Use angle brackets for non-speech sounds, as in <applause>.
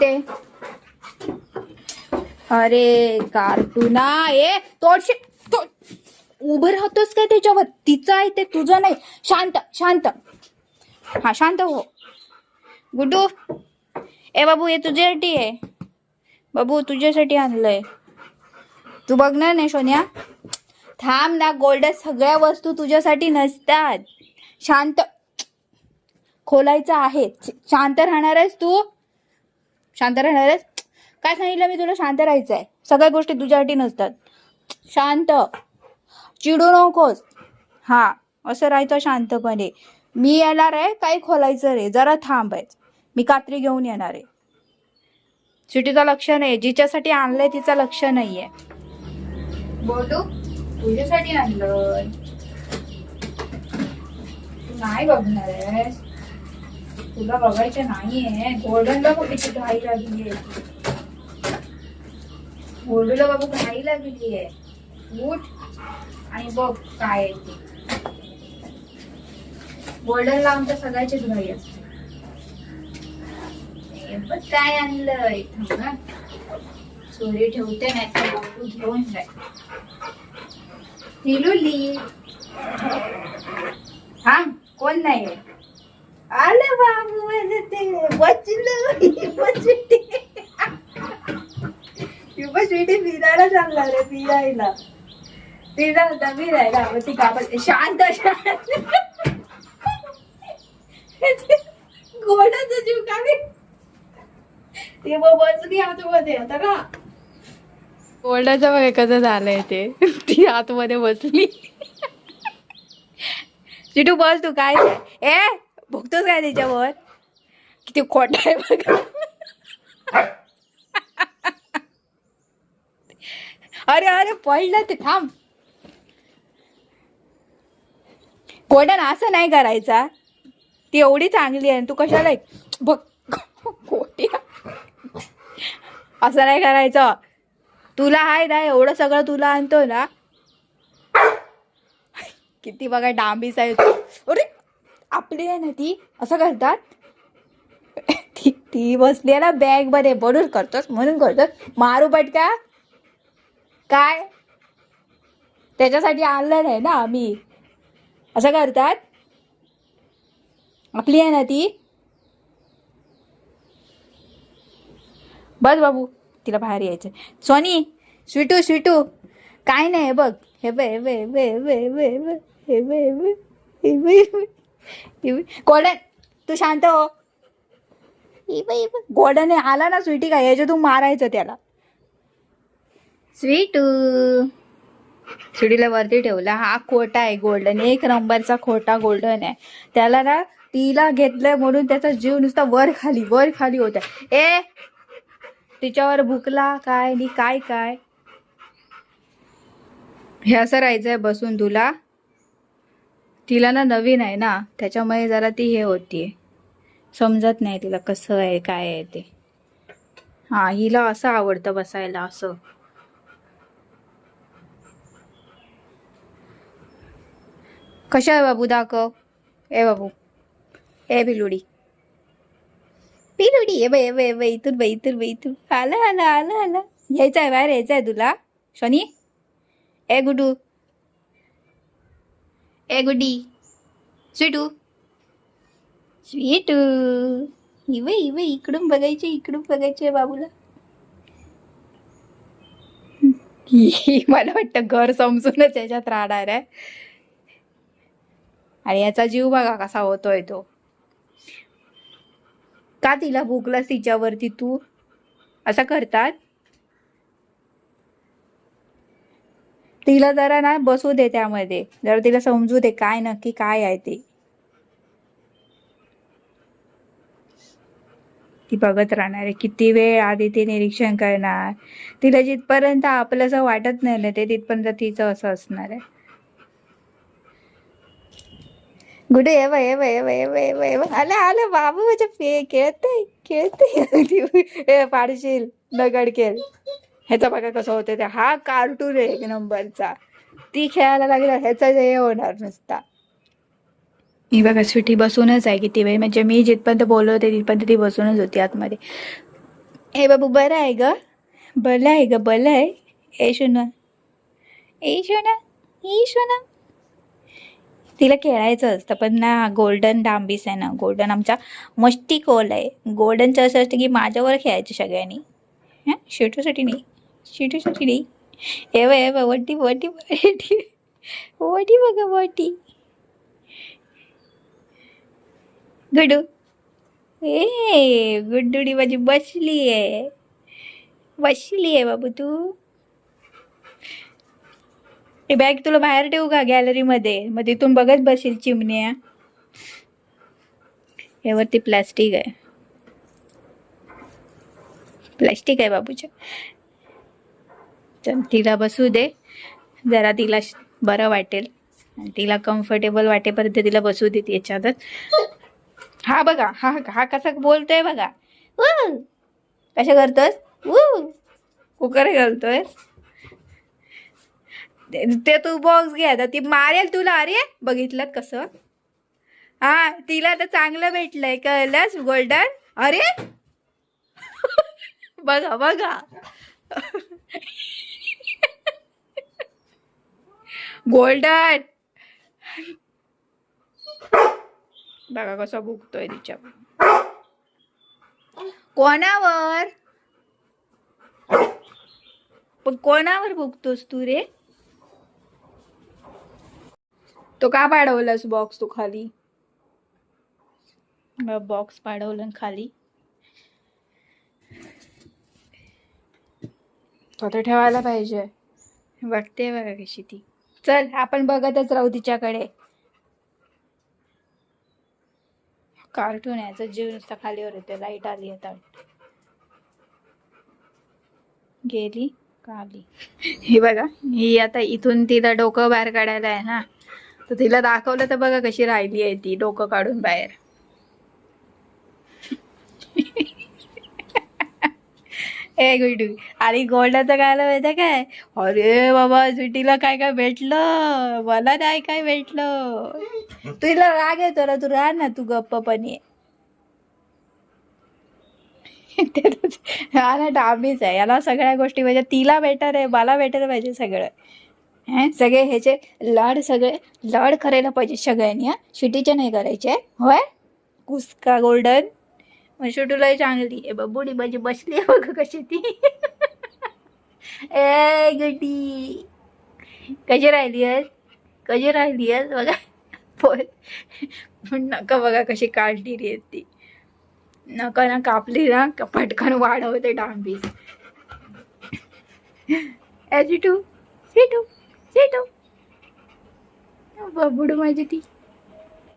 ते अरे कार्टुना ए तोडशे तो उभं राहतोस काय त्याच्यावर? तिचं आहे ते तुझं नाही. शांत शांत. हा शांत हो. गुड्डू ए बाबू हे तुझ्यासाठी आहे. बाबू तुझ्यासाठी आणलंय. तू बघणार नाही सोन्या? थांब ना गोल्ड सगळ्या वस्तू तुझ्यासाठी नसतात. शांत. खोलायचं आहे. शांत राहणार आहेस तू? शांत राहणार काय सांगितलं मी तुला? शांत राहायचं आहे सगळ्या गोष्टी तुझ्यासाठी नसतात. शांत. चिडू नकोस. हा असं राहायचं शांतपणे. मी येणार आहे काय खोलायचं रे जरा थांबायचं मी कात्री घेऊन येणार आहे. सिटीचं लक्ष नाही. जिच्यासाठी आणलंय तिचं लक्ष नाहीये. बोलू? तुझ्यासाठी आणलं नाही बघणार आहे तुला बघायचं नाहीये. गोल्डनला कुठे कुठे घाई लागली आहे? गोल्डूला बाबू घाई लागली आहे? उठ आणि बघ काय आहे ते. गोल्डनला आमच्या सगळ्याचीच घाई असते पण काय आणलंय. ना. चोरी ठेवते नाही तर घेऊन जाय हिलुली हा कोण नाही आहे आलं बाबू माझं ते बचलं बचली. युपस्वीटी फिरायला चालला रे फिरायला तिला होता फिरायला मग ती कापड शांत शांत. गोडाचा जीव काढे ते मग बसली आतमध्ये आता ना गोल्डाचं बघा कसं झालंय ते. ती आतमध्ये बसली. <laughs> चिटू बस तू काय? ए भुकतोस काय त्याच्यावर? किती खोट आहे बघ. अरे अरे पडलं ते थांब. कोडन असं नाही करायचा ती एवढी चांगली आहे तू कशाला बघ कोट्या असं नाही करायचं. तुला आहे ना एवढं सगळं तुला आणतो ना. किती बघा डांबीस आहे तू. अरे आपली आहे ना ती असं करतात. ती ती बसली ना बॅगमध्ये बडूर करतोस म्हणून करतोस. मारू पटका काय? त्याच्यासाठी आणलं नाही ना आम्ही. असं करतात. आपली आहे ना ती. बस बाबू तिला बाहेर यायचं सोनी स्वीटू स्वीटू. काय नाही बघ. हे बे हे बे हे बे हे बे हे बे वे हे बे गोल्डन तू शांत हो. गोल्डन आला ना स्वीटी काय याच्यातून मारायचं त्याला. स्वीटू. स्वीटीला वरती ठेवला. हा खोटा आहे गोल्डन. एक नंबरचा खोटा गोल्डन आहे. त्याला ना तिला घेतलंय म्हणून त्याचा जीव नुसता वर खाली वर खाली होता ए तिच्यावर भुकला काय नि काय काय? हे असं राहायचंय बसून तुला. तिला ना नवीन आहे ना त्याच्यामुळे जरा ती हे होतीये. समजत नाही तिला कसं आहे काय आहे ते. हा हिला असं आवडतं बसायला असं. कशा आहे बाबू? दाखव. ए बाबू. ए बिलुडी. बिलुडी ए बाई ए बाई ए बाई इथून बाई इथून बाई इथून. आलं आलं आलं आलं. यायचं आहे बाहेर यायचं आहे तुला. शनी. ए गुडू. ए गुडी स्वीटू. स्वीटू. इवे इवे इकडून बघायचे इकडून बघायचे बाबूला. मला वाटतं घर समजूनच याच्यात राहणार आहे. आणि याचा जीव बघा कसा होतोय तो. का तिला भूकलास तिच्यावरती तू? असं करतात? तिला जरा ना बसू दे त्यामध्ये. जरा तिला समजू दे काय नक्की काय आहे ते. ती बघत राहणार आहे. किती वेळ आधी ते निरीक्षण करणार. तिला जिथपर्यंत आपलंसं वाटत नाही ना ते तिथपर्यंत तिचं असं असणार आहे. गुडे ये बाय ये बाय ये बाय आलं आलं बाबू माझ्या पे खेळते खेळते <laughs> पाडशील दगड खेळ ह्याचा बघा कसं होतं ते. हा कार्टून आहे एक नंबरचा. ती खेळायला लागला ह्याचा हे होणार नुसता. मी बघा स्वीटी बसूनच आहे किती वेळ. म्हणजे मी जिथपर्यंत बोलवते तिथपर्यंत ती बसूनच होती आतमध्ये. हे बाबू बरं आहे ग? बरं आहे ग बरं आहे. ए शोना ए शोना ए शोना तिला खेळायचं असतं पण ना गोल्डन डांबीस आहे ना. गोल्डन आमचा मस्ती कोल आहे. गोल्डनचं असं असतं की माझ्यावर खेळायचं सगळ्यांनी. हां? शेटूसाठी नाही शेटूसाठी नाही हे बघ हे वटी वटी वटी. वटी बघा वटी. गुडू ए गुड्डुडी माझी बसली आहे. बसली आहे बाबू तू. हे बॅग तुला बाहेर ठेवू का गॅलरीमध्ये? मग तिथून बघत बसेल चिमण्या. हे वरती प्लास्टिक आहे. प्लास्टिक आहे बाबूच्या चल तिला बसू दे. जरा तिला बरं वाटेल. तिला कम्फर्टेबल वाटेपर्यंत तिला बसू दे याच्यातच. हा बघा हा हा कसा बोलतोय बघा. कशा करतोस कुकर घालतोय. ते ते तू बॉक्स घे आता. ती मारेल तुला. अरे बघितलं कसं? हा तिला तर चांगलं भेटलंय. कळलंस गोल्डन अरे! <laughs> बघा बघा. गोल्डन. बघा कसा भुकतोय तिच्या कोणावर? पण कोणावर भुकतोस तू रे? तो का पाडवलास बॉक्स तू खाली? बॉक्स पाडवलं खाली. तो तर ठेवायला पाहिजे. बघते बघा कशी ती. चल आपण बघतच राहू तिच्याकडे. कार्टून याचा जीव नुसता खालीवर येते लाइट आली आता. गेली का आली? ही बघा. ही आता इथून तिला डोकं बाहेर काढायला आहे ना. तर तिला दाखवलं तर बघा कशी राहिली आहे ती डोकं काढून बाहेर. ए गुडू आणि गोल्डाचं काय आलं माहिती काय? अरे बाबा सुटीला काय काय भेटलं? मला नाही काय भेटलं. तुला राग येतो ना तू राह ना तू गप्पपणी हा ना आम्हीच आहे. याला सगळ्या गोष्टी पाहिजे तिला बेटर आहे मला बेटर पाहिजे सगळं. हं? सगळे ह्याचे लाड सगळे लाड करायला पाहिजे सगळ्यांनी हा? शिटीचे नाही करायचे होय? कुसका गोल्डन? मग शुटूला चांगली. आहे बबुडी माझी बसली आहे बघ कशी ती. ए गडी कशी राहिली आहेस? कशी राहिली आहेस? बघा. बोल. पण नका बघा कशी काढली रे ती. नका ना कापली ना का पटकन वाढवते डांबीस. ए सिटू. सिटू. सिटू. बबुडू माझी ती.